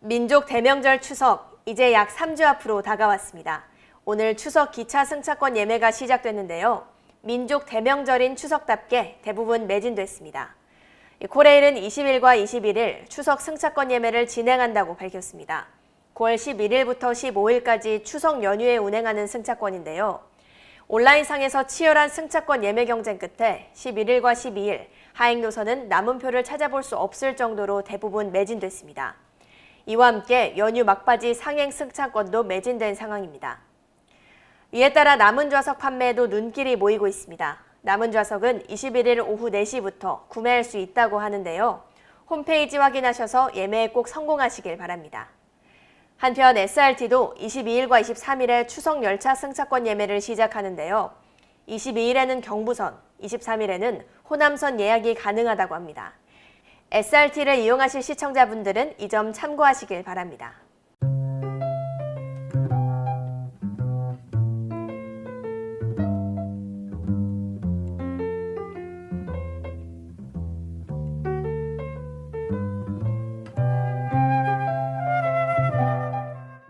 민족 대명절 추석 이제 약 3주 앞으로 다가왔습니다. 오늘 추석 기차 승차권 예매가 시작됐는데요. 민족 대명절인 추석답게 대부분 매진됐습니다. 코레일은 20일과 21일 추석 승차권 예매를 진행한다고 밝혔습니다. 9월 11일부터 15일까지 추석 연휴에 운행하는 승차권인데요. 온라인상에서 치열한 승차권 예매 경쟁 끝에 11일과 12일 하행 노선은 남은 표를 찾아볼 수 없을 정도로 대부분 매진됐습니다. 이와 함께 연휴 막바지 상행 승차권도 매진된 상황입니다. 이에 따라 남은 좌석 판매에도 눈길이 모이고 있습니다. 남은 좌석은 21일 오후 4시부터 구매할 수 있다고 하는데요. 홈페이지 확인하셔서 예매에 꼭 성공하시길 바랍니다. 한편 SRT도 22일과 23일에 추석 열차 승차권 예매를 시작하는데요. 22일에는 경부선, 23일에는 호남선 예약이 가능하다고 합니다. SRT를 이용하실 시청자분들은 이 점 참고하시길 바랍니다.